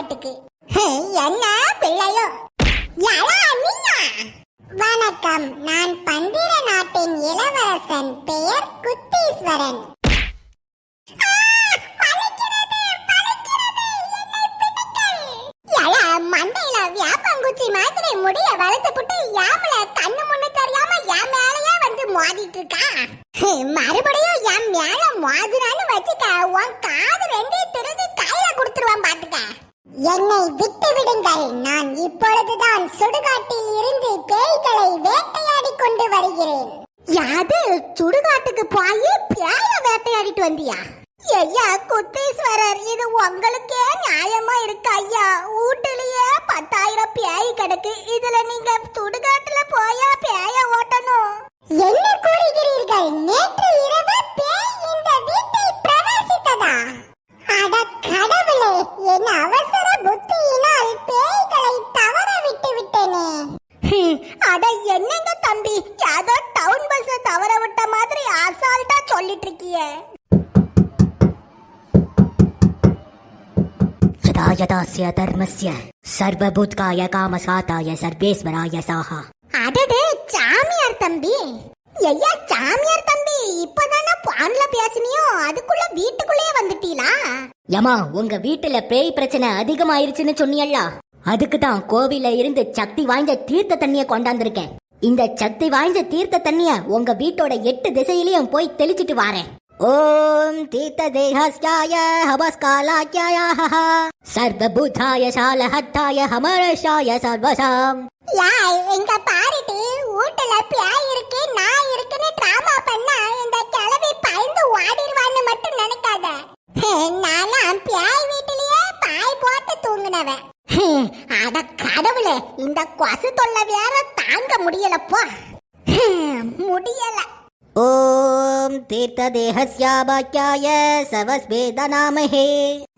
ராவிர்வாளாட்டுக்கு என்ன பிள்ளையோ? யாரா நீயா? வணக்கம் நான் பந்திர நாட்டின் இளவரசன் பெயர் குத்தீஸ்வரன் மண்டையில வியாபங்குச்சி மாதிரி முடிய வளர்த்து புட்டு யாமல கண்ணு முன்னு தெரியாம என் மேலயே வந்து மோதிட்டு இருக்கா ஹம், மறுபடியும் என் மேல மோதுறான்னு வச்சுக்க உன் காது ரெண்டே என்னை விட்டு விடுங்கள் நான் இப்பொழுதுதான் சுடுகாட்டில் இருந்து பேய்களை வேட்டையாடி கொண்டு வருகிறேன். யாது? சுடுகாட்டுக்கு போய் பேய வேட்டையாடிட்டு வந்தியா? ஐயா குத்தீஸ்வரர் இது உங்களுக்கே நியாயமா இருக்கு ஐயா? வீட்டுலயே பத்தாயிரம் பேய் கிடக்கு. இதுல நீங்க சுடுகாட்டுல போயா பேய ஓட்டணும்? என்ன கூறுகிறீர்கள்? நேற்று இரவு பேய் இந்த வீட்டை பிரவேசித்ததா? அட கடவுளே என் அவசர புத்தியினால் பேய்களை தவற விட்டு விட்டேனே. அட என்னங்க தம்பி? ஏதோ டவுன் பஸ் தவற விட்ட மாதிரி அசால்ட்டா சொல்லிட்டு இருக்கிய யதா யதாஸ்ய தர்மஸ்ய சர்வபூத்காய காமசாதாய சர்வேஸ்வராய சாஹா. அடடே சாமியார் தம்பி. ஐயா சாமியார் தம்பி இப்பதானே பான்ல பேசினியோ? அதுக்குள்ள வீட்டுக்குள்ளேயே வந்துட்டீங்களா யமா உங்க வீட்டுல பேய் பிரச்சனை அதிகமாயிருச்சுன்னு சொன்னியல்ல. அதுக்கு தான் கோவில இருந்து சக்தி வாய்ந்த தீர்த்த தண்ணிய கொண்டாந்துருக்கேன். இந்த சக்தி வாய்ந்த தீர்த்த தண்ணிய உங்க வீட்டோட எட்டு திசையிலயும் போய் தெளிச்சிட்டு வாரேன். ஓம் தீர்த்த தேகாஸ்யாய ஹவஸ்காலாக்கியாய சர்வபூதாய சாலஹத்தாய ஹமரஷாய சர்வசாம். யா எங்க பாரிட்டி வீட்டுல பியாய் இருக்கு நான் இருக்குன்னு டிராமா பண்ணா இந்த கிளவி பயந்து ஓடிடுவான்னு மட்டும் நினைக்காத. நான் பியாய் வீட்டிலேயே பாய் போட்டு தூங்குனவன். அட கடவுளே இந்த கொசு தொல்லை வேற தாங்க முடியலப்பா. முடியல. ஓம் தீர்த்த தேகஸ்யாபாக்கியாய சவஸ்வேதனாமஹே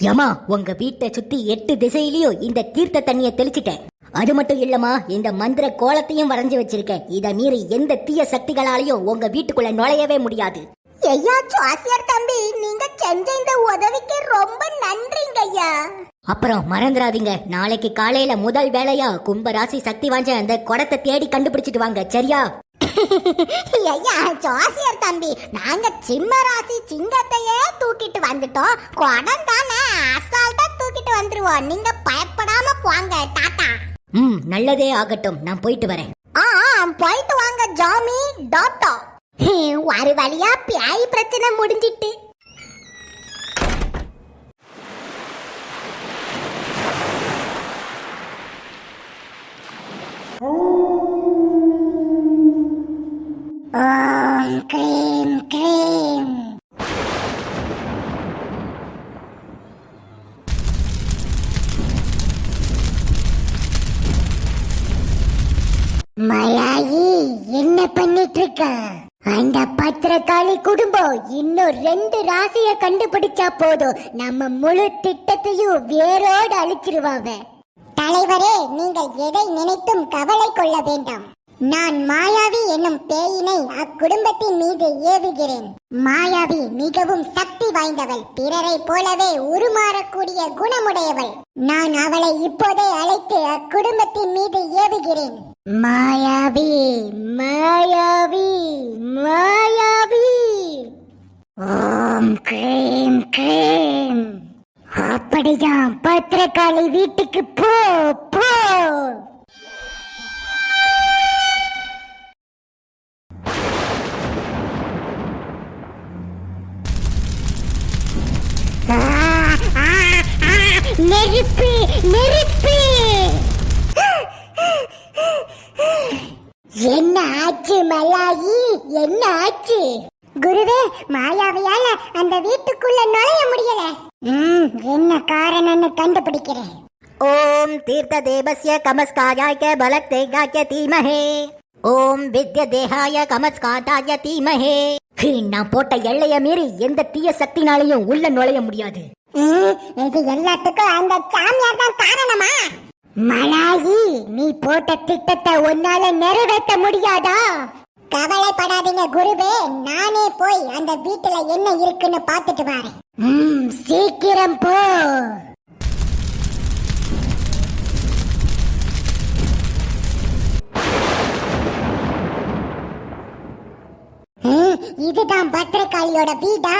யமா உங்க வீட்டை சுத்தி எட்டு திசையிலயும் இந்த தீர்த்த தண்ணிய தெளிச்சிட்டேன். அது மட்டும் இல்லமா இந்த மந்திர கோலத்தையும் வரைஞ்சு வச்சிருக்கேன். இத மீறி எந்த தீய சக்திகளாலையும் உங்க வீட்டுக்குள்ள நுழையவே முடியாது. ஐயா ஜோசியர் தம்பி நீங்க செஞ்ச இந்த உதவிக்கு ரொம்ப நன்றிங்க ஐயா. அப்புறம் மறந்துடாதீங்க. நாளைக்கு காலையில முதல் வேலையா கும்ப ராசி சக்தி வாஞ்ச அந்த குடத்தை தேடி கண்டுபிடிச்சிட்டு வாங்க சரியா? ஐயா ஜோசியர் தம்பி நாங்க சிம்ம ராசி சிங்கத்தையே தூக்கிட்டு வந்துட்டோம். குடம் தானே அசால்ட்டா தூக்கிட்டு வந்துருவோம். நீங்க பயப்படாம போங்க டாட்டா ம் நல்லதே ஆகட்டும். நான் போயிட்டு வரேன். ஆ ஆ, போயிட்டு வாங்க ஜாமி டாட்டா ஒரு வழியா பியாய் பிரச்சனை முடிஞ்சிட்டு. ஓம் கிரீம் க்ரீம். ரெண்டு ராசிய கண்டுபிடிச்சா போதும். நம்ம முழு திட்டத்தையும் வேரோடு அழிச்சிருவாங்க தலைவரே நீங்கள் எதை நினைத்தும் கவலை கொள்ள வேண்டாம். நான் மாயாவி என்னும் பேயினை அக்குடும்பத்தின் மீது ஏவுகிறேன். மாயாவி மிகவும் சக்தி வாய்ந்தவள். பிறரை போலவே உருமாறக்கூடிய குணமுடையவள். நான் அவளை இப்போதே அழைத்து அக்குடும்பத்தின் மீது ஏவுகிறேன். மாயாவி மாயாவி மாயாவி. ஓம் கிரீம் கிரீம். அப்படிதான் பத்திரகாளி வீட்டுக்கு போ போ. ஆ, ஆ, நெருப்பு நெருப்பு. என்ன ஆச்சு மலாயி? என்ன ஆச்சு? குருவே மாயாவியால அந்த வீட்டுக்குள்ள நுழைய முடியல. என்ன காரணம்னு கண்டுபிடிக்கிறேன். ஓம் தீர்த்த தேவஸ்ய கமஸ்காராய பலத்தேகாய தீமஹே. ஓம் வித்ய தேகாய கமஸ்காட்டாய தீமஹே நான் போட்ட எல்லைய மீறி எந்த தீய சக்தினாலையும் உள்ள நுழைய முடியாது. இது எல்லாத்துக்கும் அந்த சாமியார் தான் காரணமா? மலாயி நீ போட்ட திட்டத்தை உன்னால நிறைவேற்ற முடியாதா? கவலைப்படாதீங்க குருவே. நானே போய் அந்த வீட்டுல என்ன இருக்குன்னு பார்த்துட்டு வரேன். சீக்கிரம் போ. இதுதான் பத்திரகாளியோட வீடா?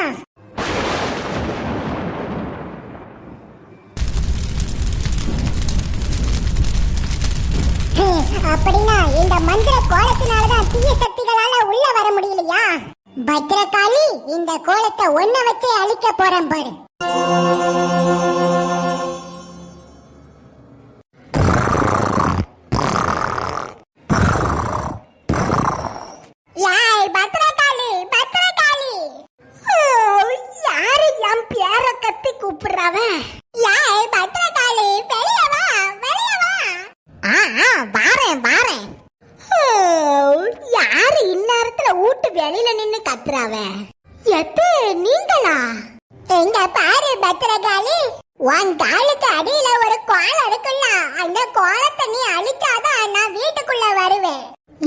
அப்படின்னா இந்த மந்திர கோலத்தினாலதான் தீய சக்திகளால உள்ள வர முடியலையா? பத்ரகாளி இந்த கோலத்தை ஒன்ன வச்சே அழிக்க போறேன் பாரு. வெளியில நின்னு கத்துறாவ. எத்து நீங்களா? எங்க பாரு பத்திரகாளி உன் காலுக்கு அடியில ஒரு கோலம் இருக்குல்ல அந்த கோலத்தை நீ அழிச்சாதான் நான் வீட்டுக்குள்ள வருவேன்.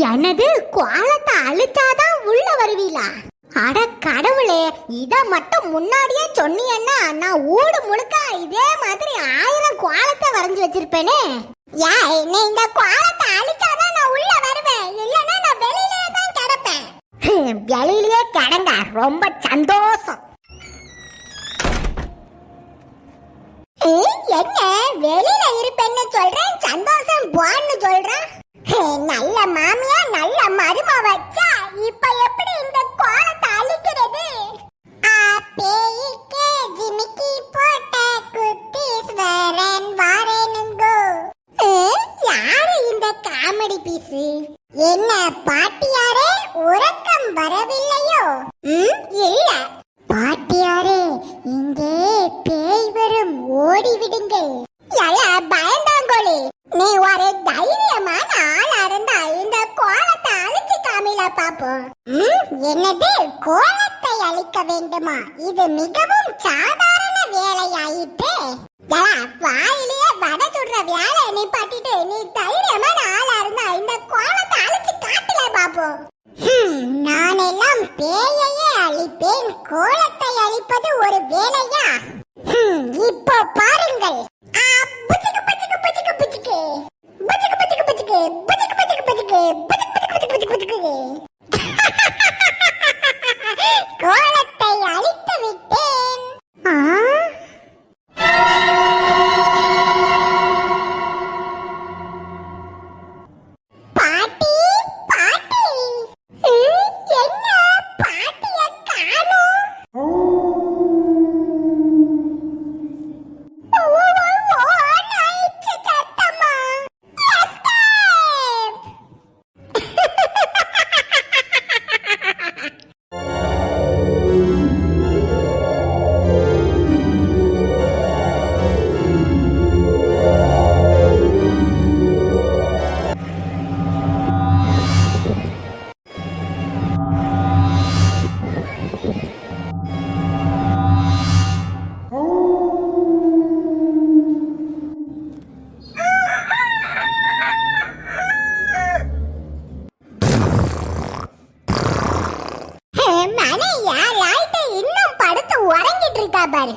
எனது கோலத்தை அழிச்சாதான் உள்ள வருவீங்களா அட கடவுளே இத மட்டும் முன்னாடியே சொன்னியன்னா நான் ஊடு முழுக்க இதே மாதிரி ஆயிரம் கோலத்தை வரைஞ்சு வச்சிருப்பேனே. ஏய் நீ இந்த கோலத்தை வெளியிலேயே கிடங்க. ரொம்ப சந்தோஷம். என்ன? வெளியில இருப்பேன்னு சொல்றேன் சந்தோஷம். சாதாரண வேலையாயிற்றே எல, வாயிலேயே வடை சுடுற வேலை நீ பட்டிட்டு நீ தைரியமான ஆளா இருந்தா இந்த கோலத்தை அழிச்சு காட்டுல பாப்போம் நான் எல்லாம் பேயையே அழிப்பேன். கோலத்தை அழிப்பது ஒரு வேலையா? இப்போ பாருங்கள். கோலத்தை அழித்து விட்டேன். ஆ பாரு.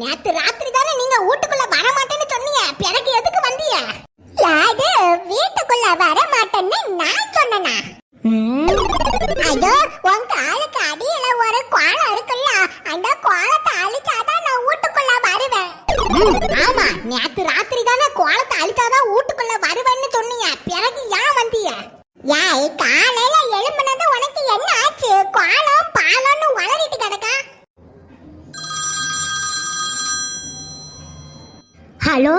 நேத்து ராத்திரி தானே நீங்க வீட்டுக்குள்ள வர மாட்டேன்னு சொன்னீங்க. பிறகு எதுக்கு வந்தீங்க? அது வீட்டுக்குள்ள வர மாட்டேன் ஹலோ?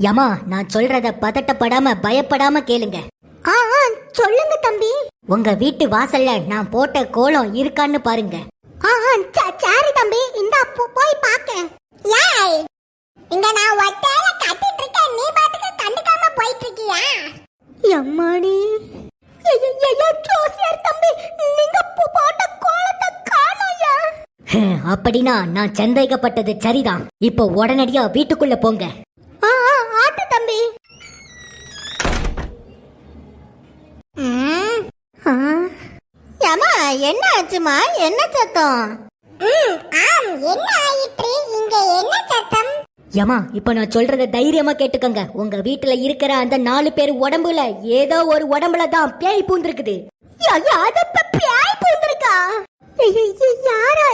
யமா நான் சொல்றத பதட்டப்படாம பயப்படாம கேளுங்க. ஆ ஆ, சொல்லுங்க தம்பி. உங்க வீட்டு வாசல்ல நான் போட்ட கோலம் இருக்கான்னு பாருங்க. ஆ ஆ, ச- சரி தம்பி. இந்த போய் பாக்க ஏய் இங்க நான் ஒத்தையில கத்திட்டு இருக்கேன் நீ பாட்டுக்கு கண்டுக்காம போயிட்டு இருக்கியா எம்மாடி ஜோசியர் தம்பி நீங்க போ- போட்ட கோலத்தை காணோயா அப்படின்னா நான் சந்தேகப்பட்டது சரிதான். இப்போ உடனடியா வீட்டுக்குள்ள போங்க. ஆட்டு தம்பி. ஏமா என்ன ஆச்சுமா என்ன சத்தம்? ஆம் என்ன ஆயிற்று? இங்க என்ன சத்தம்? ஏமா இப்போ நான் சொல்றத தைரியமா கேட்டுக்கங்க. உங்க வீட்டுல இருக்கிற அந்த நாலு பேர் உடம்புல ஏதோ ஒரு உடம்புல தான் பேய் பூந்திருக்குது. யாரா